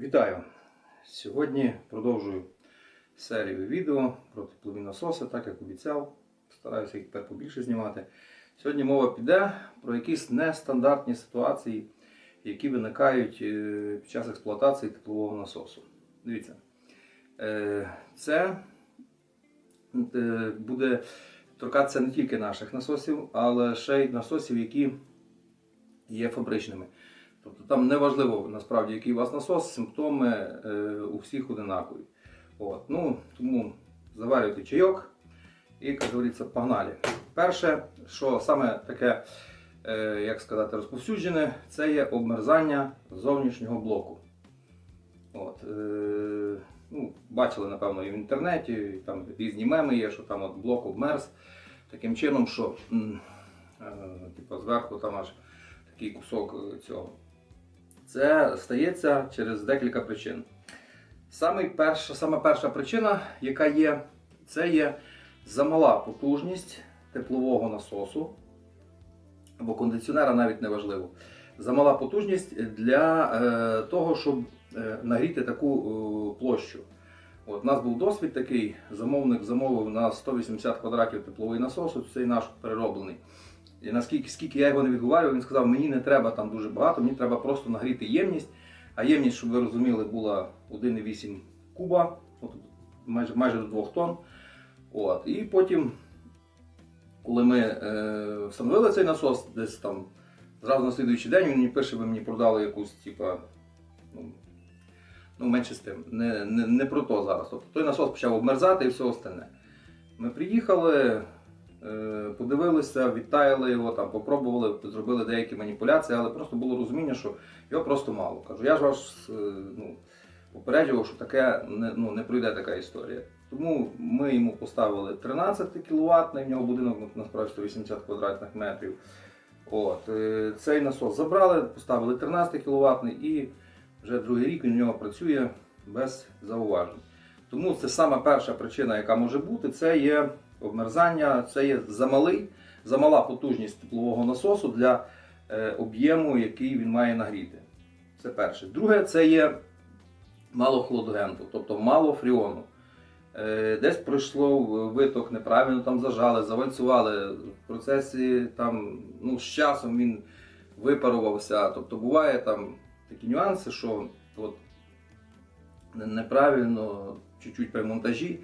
Вітаю! Сьогодні продовжую серію відео про теплові насоси, так як обіцяв. Стараюся їх тепер побільше знімати. Сьогодні мова піде про якісь нестандартні ситуації, які виникають е, під час експлуатації теплового насосу. Дивіться, е, це е, буде торкатися не тільки наших насосів, але ще й насосів, які є фабричними. Тобто там не важливо насправді, який у вас насос, симптоми е, у всіх одинакові. От. Ну, тому заварюйте чайок і, як говориться, погнали. Перше, що саме таке, е, як сказати, розповсюджене, це є обмерзання зовнішнього блоку. От, е, ну, бачили, напевно, і в інтернеті, і там різні меми є, що там от блок обмерз таким чином, що е, типу, зверху там аж такий кусок е, цього. Це стається через декілька причин. Саме перша, саме перша причина, яка є, це є замала потужність теплового насосу або кондиціонера навіть не важливо. Замала потужність для е, того, щоб е, нагріти таку е, площу. От, у нас був досвід такий, замовник замовив на 180 квадратів тепловий насос, цей наш перероблений. І наскільки скільки я його не відговарював, він сказав, мені не треба там дуже багато, мені треба просто нагріти ємність. А ємність, щоб ви розуміли, була 1,8 куба, от, майже, майже до 2 тонн. От. І потім, коли ми е, встановили цей насос, десь там зразу на слідуючий день він мені пише, ви мені продали якусь, типа, ну, ну менше з тим, не, не, не про то зараз. Тобто той насос почав обмерзати і все остальне. Ми приїхали, подивилися, відтаяли його, там, попробували, зробили деякі маніпуляції, але просто було розуміння, що його просто мало. Кажу, я ж вас е, ну, попереджував, що таке не, ну, не пройде така історія. Тому ми йому поставили 13 кВт, в нього будинок ну, насправді 180 квадратних метрів. От, е, цей насос забрали, поставили 13 кВт і вже другий рік він у нього працює без зауважень. Тому це сама перша причина, яка може бути, це є обмерзання, це є замалий, замала потужність теплового насосу для е, об'єму, який він має нагріти. Це перше. Друге, це є мало хлодогенту, тобто мало фріону. Е, Десь пройшло виток, неправильно там зажали, завальцювали. В процесі там, ну, з часом він випарувався. Тобто буває там такі нюанси, що от, неправильно чуть-чуть при монтажі,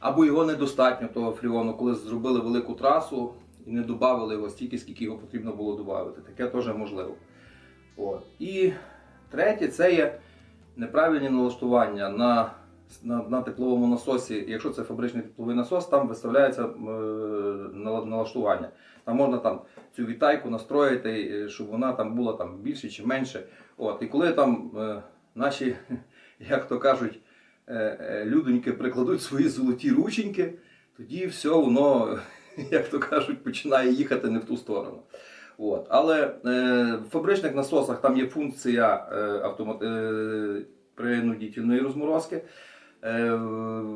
або його недостатньо того фріону, коли зробили велику трасу і не додали його стільки, скільки його потрібно було додати. Таке теж можливо. От. І третє це є неправильні налаштування на, на, на тепловому насосі. Якщо це фабричний тепловий насос, там виставляється е, налаштування. Там можна там цю вітайку настроїти, е, щоб вона там була там більше чи менше. От. І коли там е, наші, як то кажуть, людоньки прикладуть свої золоті рученьки, тоді все воно, як то кажуть, починає їхати не в ту сторону. От. Але е, в фабричних насосах там є функція е, автомат... е, принудительної розморозки. Е,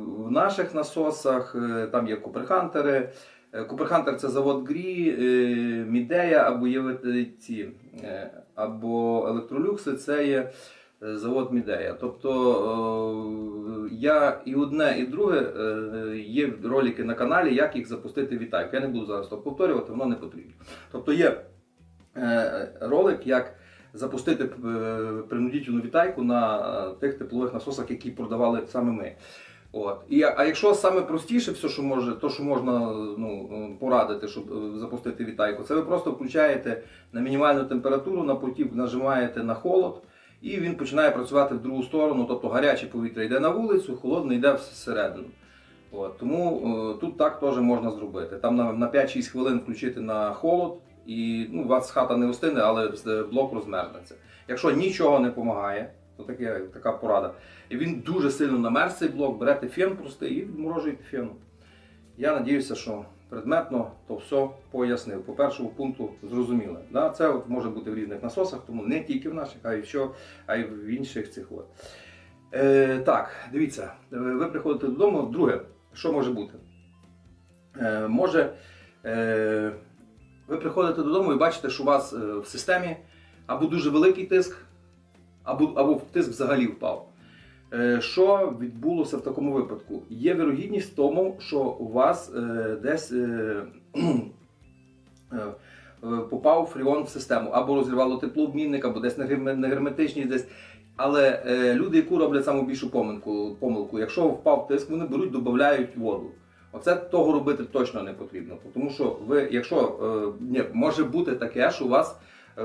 в наших насосах е, там є куперхантери. Е, Куперхантер це завод Грі, е, Мідея або е, ці, е, або електролюкси, це є е, завод Мідея. Тобто е, я і одне, і друге е, є ролики на каналі, як їх запустити в Вітайку. Я не буду зараз то повторювати, воно не потрібно. Тобто є е, ролик, як запустити е, принудительну вітайку на е, тих теплових насосах, які продавали саме ми. От. І, а якщо саме простіше, все, що може, то, що можна ну, порадити, щоб е, запустити вітайку, це ви просто включаєте на мінімальну температуру, на потік нажимаєте на холод, і він починає працювати в другу сторону, тобто гаряче повітря йде на вулицю, холодне йде всередину. От, тому е, тут так теж можна зробити. Там на, на 5-6 хвилин включити на холод, і ну, у вас хата не остине, але блок розмерзнеться. Якщо нічого не допомагає, то таке, така порада. І він дуже сильно намерз цей блок, берете фен простий і відморожуєте феном. Я надіюся, що предметно то все пояснив. По першому пункту зрозуміло. Да? Це от може бути в різних насосах, тому не тільки в наших, а й, що, а й в інших цих. Е, так, дивіться, е, ви приходите додому. Друге, що може бути? Е, може, е, ви приходите додому і бачите, що у вас е, в системі або дуже великий тиск, або, або тиск взагалі впав. Е, Що відбулося в такому випадку? Є вірогідність в тому, що у вас е, десь е, попав фріон в систему, або розірвало теплообмінник, або десь негерме- негерметичність десь. Але люди, які роблять саму більшу помилку, помилку, якщо впав тиск, вони беруть, додають воду. Оце того робити точно не потрібно. Тому що ви, якщо ні, може бути таке, що у вас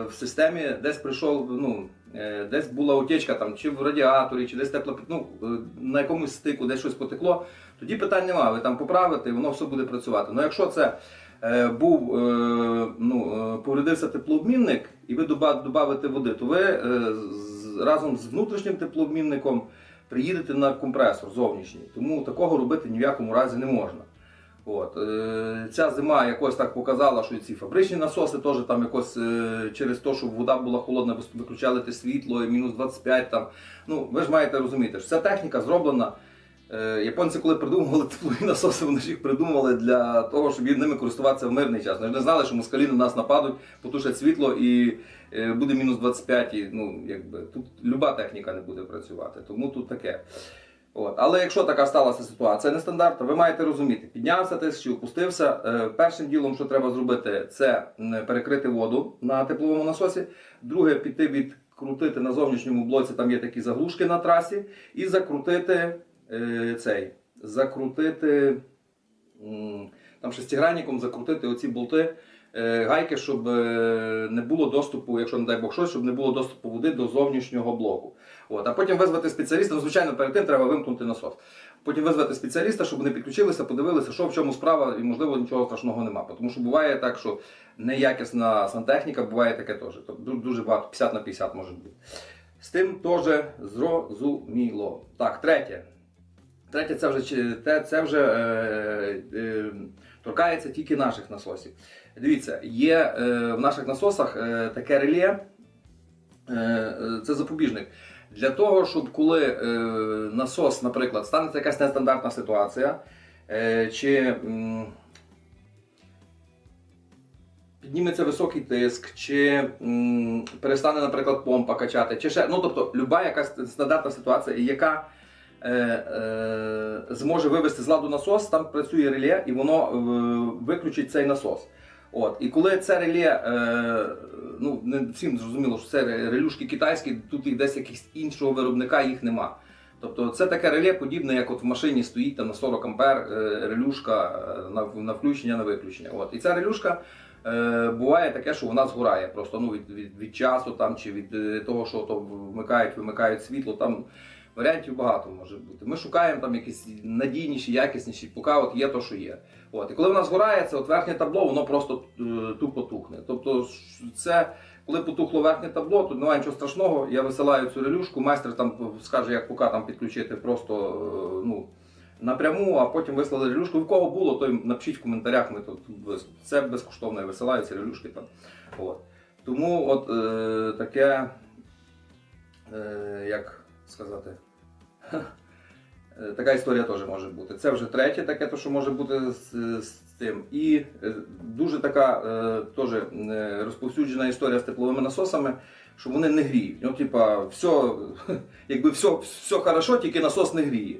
в системі десь прийшов, ну, е, десь була утечка там, чи в радіаторі, чи десь тепло, ну, е, на якомусь стику, десь щось потекло, тоді питань немає, ви там поправите і воно все буде працювати. Ну якщо це е, був, е, ну, е, повредився теплообмінник, і ви додавите води, то ви е, разом з внутрішнім теплообмінником приїдете на компресор зовнішній. Тому такого робити ні в якому разі не можна. От. Е, ця зима якось так показала, що і ці фабричні насоси теж там якось е, через те, що вода була холодна, виключали те світло, і мінус 25 там. Ну, ви ж маєте розуміти, що ця техніка зроблена. Е, японці, коли придумували теплові насоси, вони ж їх придумували для того, щоб ними користуватися в мирний час. Вони ж не знали, що москалі на нас нападуть, потушать світло і буде мінус 25. І, ну, якби, тут люба техніка не буде працювати, тому тут таке. От. Але якщо така сталася ситуація нестандартна, ви маєте розуміти, піднявся тиск чи опустився. Е, першим ділом, що треба зробити, це перекрити воду на тепловому насосі. Друге, піти відкрутити на зовнішньому блоці, там є такі заглушки на трасі, і закрутити е, цей, закрутити там шестигранником закрутити оці болти, е, гайки, щоб не було доступу, якщо не дай Бог щось, щоб не було доступу води до зовнішнього блоку. От. А потім визвати спеціаліста. Ну, звичайно, перед тим треба вимкнути насос. Потім визвати спеціаліста, щоб вони підключилися, подивилися, що в чому справа, і можливо нічого страшного нема. Тому що буває так, що неякісна сантехніка, буває таке теж. Тобто дуже багато, 50 на 50 може бути. З тим теж зрозуміло. Так, третє. Третє, це вже, це вже е, е, торкається тільки наших насосів. Дивіться, є е, в наших насосах е, таке реле, е, е, це запобіжник. Для того, щоб коли е, насос, наприклад, станеться якась нестандартна ситуація, е, чи м, підніметься високий тиск, чи м, перестане, наприклад, помпа качати, чи ще, ну тобто, люба якась стандартна ситуація, яка е, е, зможе вивести з ладу насос, там працює реле і воно е, виключить цей насос. От. І коли це реле, е, ну не всім зрозуміло, що це релюшки китайські, тут їх десь якихось іншого виробника їх нема. Тобто це таке реле подібне, як от в машині стоїть там на 40 ампер е, релюшка е, на, на включення, на виключення. От. І ця релюшка е, буває таке, що вона згорає просто ну, від, від, від часу там, чи від е, того, що то вмикають, вимикають світло. Там варіантів багато може бути. Ми шукаємо там якісь надійніші, якісніші, поки от є то, що є. От. І коли вона згорає, це от верхнє табло, воно просто е, тупо тухне. Тобто це, коли потухло верхнє табло, тут немає нічого страшного, я висилаю цю релюшку, майстер там скаже, як поки там підключити просто е, ну, напряму, а потім вислали релюшку. В кого було, то напишіть в коментарях, ми тут це безкоштовно я висилаю ці релюшки там. От. Тому от е, таке, е, як сказати. Така історія теж може бути. Це вже третє таке, то, що може бути з, з цим. І е, дуже така е, теж е, розповсюджена історія з тепловими насосами, що вони не гріють. Ну, типа, все, якби все, все хорошо, тільки насос не гріє.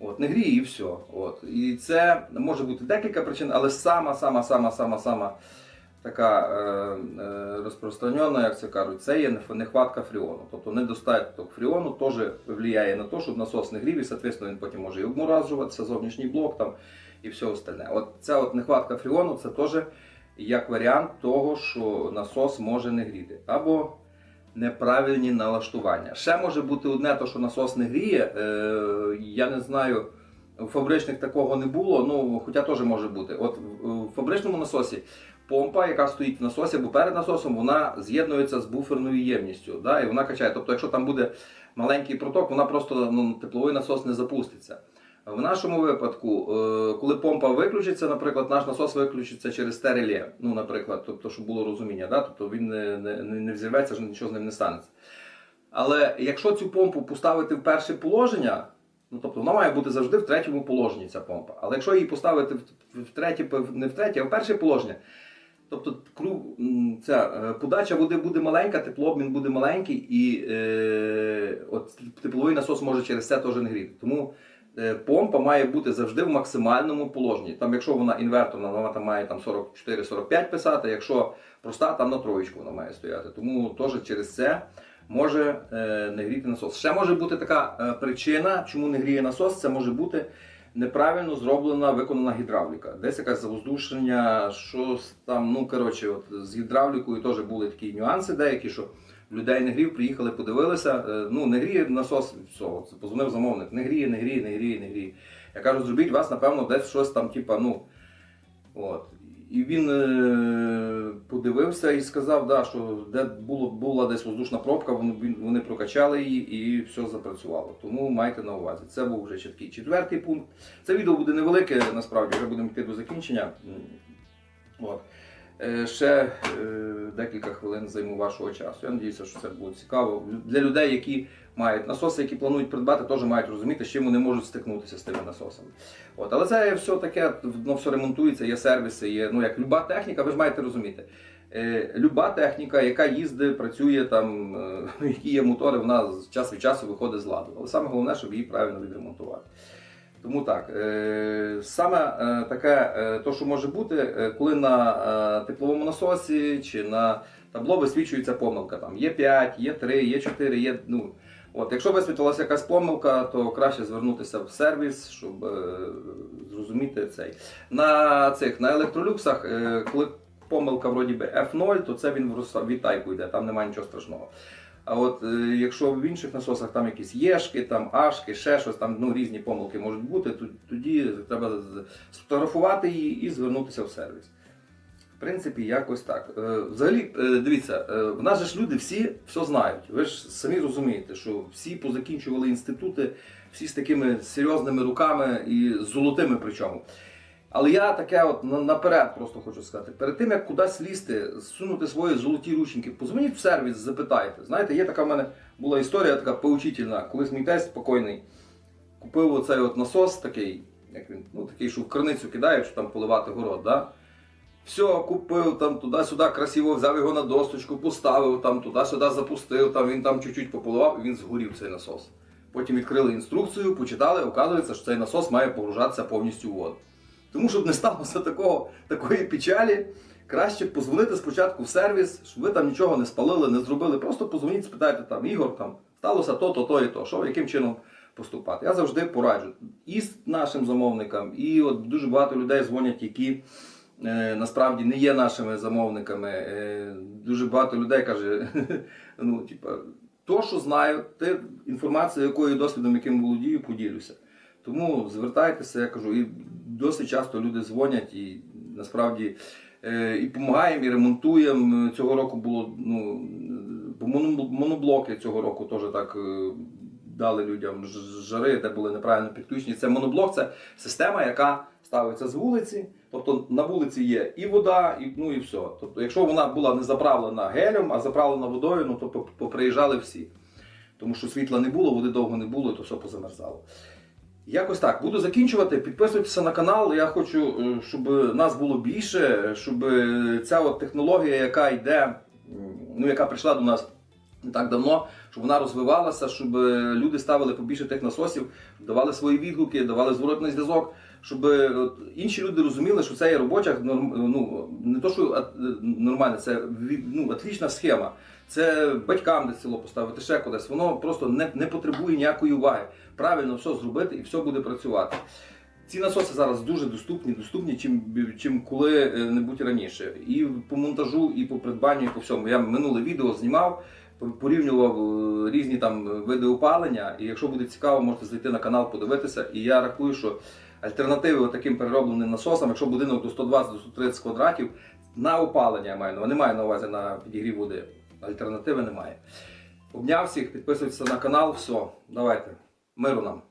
От, не гріє і все. От. І це може бути декілька причин, але сама, така е, е, розпространена, як це кажуть, це є нехватка фріону. Тобто недостаток фріону теж впливає на те, щоб насос не грів, і, соответственно, він потім може і обморажуватися, зовнішній блок там і все остальне. От ця от нехватка фріону це теж як варіант того, що насос може не гріти. Або неправильні налаштування. Ще може бути одне, то, що насос не гріє. Е, я не знаю, у фабричних такого не було, ну, хоча теж може бути. От в фабричному насосі помпа, яка стоїть в насосі або перед насосом, вона з'єднується з буферною ємністю. Да, і вона качає. Тобто, якщо там буде маленький проток, вона просто ну, тепловий насос не запуститься. В нашому випадку, е, коли помпа виключиться, наприклад, наш насос виключиться через те реле, ну, наприклад, тобто, щоб було розуміння, да? тобто він не, не, не взірветься, нічого з ним не станеться. Але якщо цю помпу поставити в перше положення, ну тобто вона має бути завжди в третьому положенні ця помпа. Але якщо її поставити в третє, не в третє, а в перше положення, Тобто кру- м, ця е, подача води буде маленька, теплообмін буде маленький, і е, от тепловий насос може через це теж не гріти. Тому е, помпа має бути завжди в максимальному положенні. Там, якщо вона інверторна, вона там має там 44-45 писати, якщо проста, там на троєчку вона має стояти. Тому теж через це може е, не гріти насос. Ще може бути така е, причина, чому не гріє насос, це може бути неправильно зроблена виконана гідравліка. Десь якась завоздушення, щось там, ну коротше, от з гідравлікою теж були такі нюанси деякі, що людей не грів, приїхали, подивилися. е, Ну, не гріє насос, все, от, позвонив замовник, не гріє, не гріє, не гріє, не гріє. Я кажу, зробіть вас, напевно, десь щось там, типа, ну. От. І він е, подивився і сказав, да, що де було, була десь воздушна пробка, вони, вони прокачали її і все запрацювало. Тому майте на увазі. Це був вже чіткий четвертий пункт. Це відео буде невелике, насправді, вже будемо йти до закінчення. От. Е, Ще е, декілька хвилин займу вашого часу. Я сподіваюся, що це було цікаво. Для людей, які мають насоси, які планують придбати, теж мають розуміти, чим вони можуть стикнутися з тими насосами. От, але це все таке, воно все ремонтується, є сервіси, є ну як люба техніка, ви ж маєте розуміти. Е, люба техніка, яка їздить, працює там, які є мотори, вона час від часу виходить з ладу. Але саме головне, щоб її правильно відремонтувати. Тому так, е, саме е, таке, е, то, що може бути, коли на тепловому насосі чи на табло висвічується помилка. Там є 5, є 3, є 4, є. Ну, от, якщо висвітилася якась помилка, то краще звернутися в сервіс, щоб зрозуміти цей. На цих на електролюксах, коли помилка вроді би F0, то це він в тайпу йде, там немає нічого страшного. А от е, якщо в інших насосах там якісь єшки, там ашки, ще щось, там ну, різні помилки можуть бути, то- тоді треба сфотографувати її і звернутися в сервіс. В принципі, якось так. Е, Взагалі, е, дивіться, е, в нас же ж люди всі все знають. Ви ж самі розумієте, що всі позакінчували інститути, всі з такими серйозними руками і золотими причому. Але я таке от наперед просто хочу сказати: перед тим як кудись лізти, сунути свої золоті рученьки, позвоніть в сервіс, запитайте. Знаєте, є така в мене була історія така поучительна. Колись мій тесть спокійний купив оцей от насос такий, як він, ну такий, що в криницю кидають, що там поливати город. Да? Все, купив там туди-сюди, красиво взяв його на досточку, поставив там туди-сюди запустив, там він там чуть-чуть пополивав і він згорів цей насос. Потім відкрили інструкцію, почитали, оказується, що цей насос має погружатися повністю в воду. Тому, щоб не сталося такого, такої печалі, краще позвонити спочатку в сервіс, щоб ви там нічого не спалили, не зробили. Просто позвоніть, спитайте там, Ігор, там сталося то, то, то і то, що, яким чином поступати. Я завжди пораджу і нашим замовникам, і от дуже багато людей дзвонять, які е, насправді не є нашими замовниками. Е, дуже багато людей каже, ну, типа, то, що знаю, те інформація, якою досвідом, яким володію, поділюся. Тому звертайтеся, я кажу, і досить часто люди дзвонять і насправді е, і допомагаємо, і ремонтуємо. Цього року було ну, моноблоки цього року теж так е, дали людям жари, де були неправильно підключені. Це моноблок, це система, яка ставиться з вулиці. Тобто на вулиці є і вода, і, ну і все. Тобто, якщо вона була не заправлена гелем, а заправлена водою, ну то поприїжджали всі. Тому що світла не було, води довго не було, то все позамерзало. Якось так. Буду закінчувати. Підписуйтеся на канал. Я хочу, е, щоб нас було більше, щоб ця от технологія, яка йде, ну яка прийшла до нас не так давно, щоб вона розвивалася, щоб люди ставили побільше тих насосів, давали свої відгуки, давали зворотний зв'язок, щоб інші люди розуміли, що це є робоча, ну не то, що а, нормальна, це ну, отлічна схема. Це батькам десь село поставити, ще кудись. Воно просто не, не потребує ніякої уваги. Правильно все зробити і все буде працювати. Ці насоси зараз дуже доступні, доступні, чим, чим коли-небудь раніше. І по монтажу, і по придбанню, і по всьому. Я минуле відео знімав, порівнював е, різні там види опалення. І якщо буде цікаво, можете зайти на канал, подивитися. І я рахую, що альтернативи таким переробленим насосам, якщо будинок до 120-130 квадратів, на опалення я маю, на увазі, не маю на увазі на підігрів води. Альтернативи немає. Обняв всіх, підписуйтесь на канал, все, давайте. Миру нам.